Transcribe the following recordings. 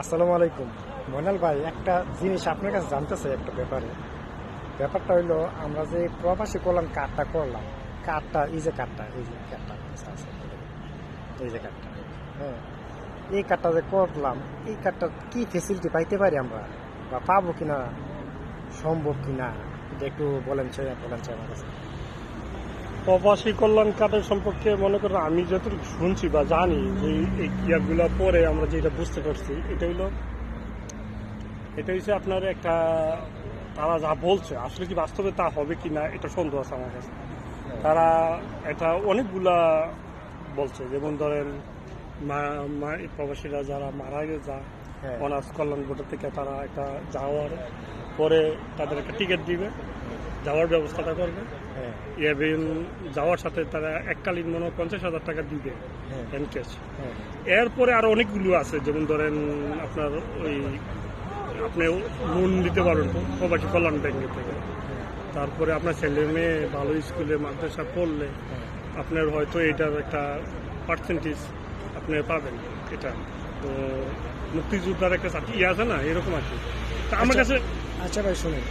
আসসালামু আলাইকুম। মনাল ভাই, একটা জিনিস আপনার কাছে জানতে চাই একটা ব্যাপারে। ব্যাপারটা হইল, আমরা যে প্রবাসী করলাম কার্ডটা করলাম, কার্ডটা, এই যে কার্ডটা, এই যে কার্ডটা এই যে কার্ডটা হ্যাঁ এই কার্ডটা যে করলাম, এই কার্ডটা কি ফেসিলিটি পাইতে পারি আমরা? বা পাবো কিনা? সম্ভব কিনা? এটা একটু বলেন চাই বলেন চাই আমার কাছে। প্রবাসী কল্যাণ কার্ডের সম্পর্কে মনে করেন আমি যতটুকু শুনছি বা জানি যে এই ক্রিয়াগুলো পরে আমরা যেটা বুঝতে পারছি এটা হলো এটা হচ্ছে আপনার একটা তারা যা বলছে আসলে কি বাস্তবে তা হবে কি না এটা সন্দেহ আছে আমার কাছে। তারা এটা অনেকগুলা বলছে যেমন ধরেন প্রবাসীরা যারা মারা গেছে যা হ্যাঁ। অনার্স কল্যাণ বোর্ডের থেকে তারা একটা যাওয়ার পরে তাদের একটা টিকিট দিবে। যাওয়ার ব্যবস্থাটা করবে। হ্যাঁ। ইভেন যাওয়ার সাথে তারা এককালীন মনে হয় পঞ্চাশ হাজার টাকা দিবে হ্যাঁ। হ্যান্ড ক্যাশ হ্যাঁ। এরপরে আরও অনেকগুলো আছে যেমন ধরেন আপনার ওই আপনি লোন দিতে পারবেন প্রবাসী কল্যাণ ব্যাংকের থেকে। তারপরে আপনার ছেলে মেয়ে ভালো স্কুলে মাদ্রাসা পড়লে হ্যাঁ। আপনার হয়তো এটার একটা পার্সেন্টেজ আপনি পাবেন এটা। তো মুক্তিযোদ্ধার একটা সাথী ইয়ে আছে না এরকম আর কি। তা আমার আচ্ছা। কাছে আচ্ছা ভাই শুনুন।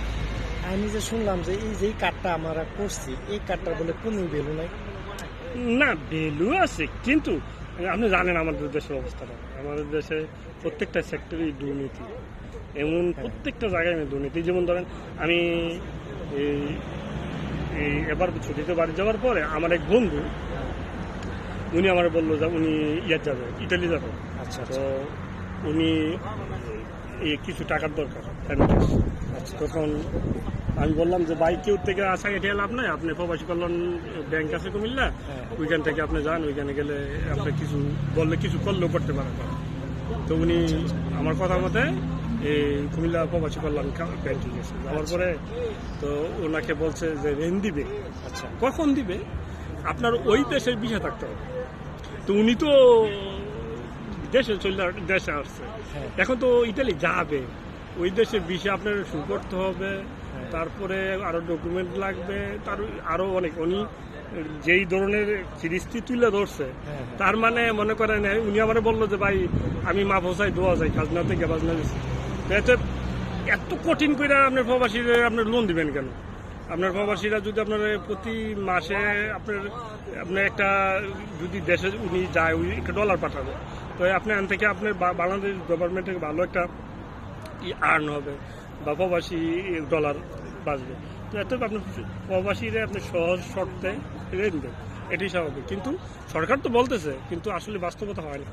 আমি যে শুনলাম যে এই যে কার্ডটা আমরা করছি এই কার্ডটার বলে কোনো ভ্যালু নাই? না ভ্যালু আছে কিন্তু আপনি জানেন আমাদের দেশের অবস্থাটা আমাদের দেশে প্রত্যেকটা সেক্টরেই দুর্নীতি। এমন প্রত্যেকটা জায়গায় আমি দুর্নীতি। যেমন ধরেন আমি এই এই এবার ছুটিতে বাড়ি যাওয়ার পরে আমার এক বন্ধু উনি আমার বলল যে উনি ইয়ার যাবে ইটালি যাবে। আচ্ছা তো আচ্ছা। উনি কিছু টাকার দরকার আচ্ছা। তখন আমি বললাম যে বাইক কেউ থেকে আসা এটা লাভ নাই। আপনি প্রবাসী কল্যাণ ব্যাংক আছে কুমিল্লা হ্যাঁ। ওইখান থেকে আপনি যান ওইখানে গেলে আপনি কিছু বললে কিছু করলেও করতে পারেন। তো উনি আমার কথা মতে এই কুমিল্লা প্রবাসী কল্যাণ ব্যাংকে গেছে। যাওয়ার পরে তো ওনাকে বলছে যে ঋণ দিবে। আচ্ছা। কখন দিবে? আপনার ওই দেশের বিষয় থাকতে হবে। তো উনি তো দেশে চলে দেশে আসছে। হ্যাঁ। এখন তো ইতালি যাবে। ওই দেশের বিষয় আপনার শু করতে হবে। তারপরে আরও ডকুমেন্ট লাগবে। তার আরও অনেক। উনি যেই ধরনের ফিরিস্তি তুলে ধরছে হ্যাঁ তার মানে মনে করেন উনি আমার বলল যে ভাই আমি মা ভোসাই দোয়া যাই খাজনা থেকে বাজনা দিচ্ছি এত কঠিন করে আপনার প্রবাসীরা আপনার লোন দিবেন কেন? আপনার প্রবাসীরা যদি আপনার প্রতি মাসে আপনার আপনার একটা যদি দেশে উনি যায় উনি একটা ডলার পাঠাবে। তো আপনি এখান থেকে আপনার বাংলাদেশ গভর্নমেন্ট থেকে ভালো একটা আর্ন হবে বা প্রবাসী ডলার বাঁচবে। তো এত আপনি প্রবাসীরা আপনি সহজ শর্তে ঋণ দেবেন এটি স্বাভাবিক। কিন্তু সরকার তো বলতেছে, কিন্তু আসলে বাস্তবতা হয় না।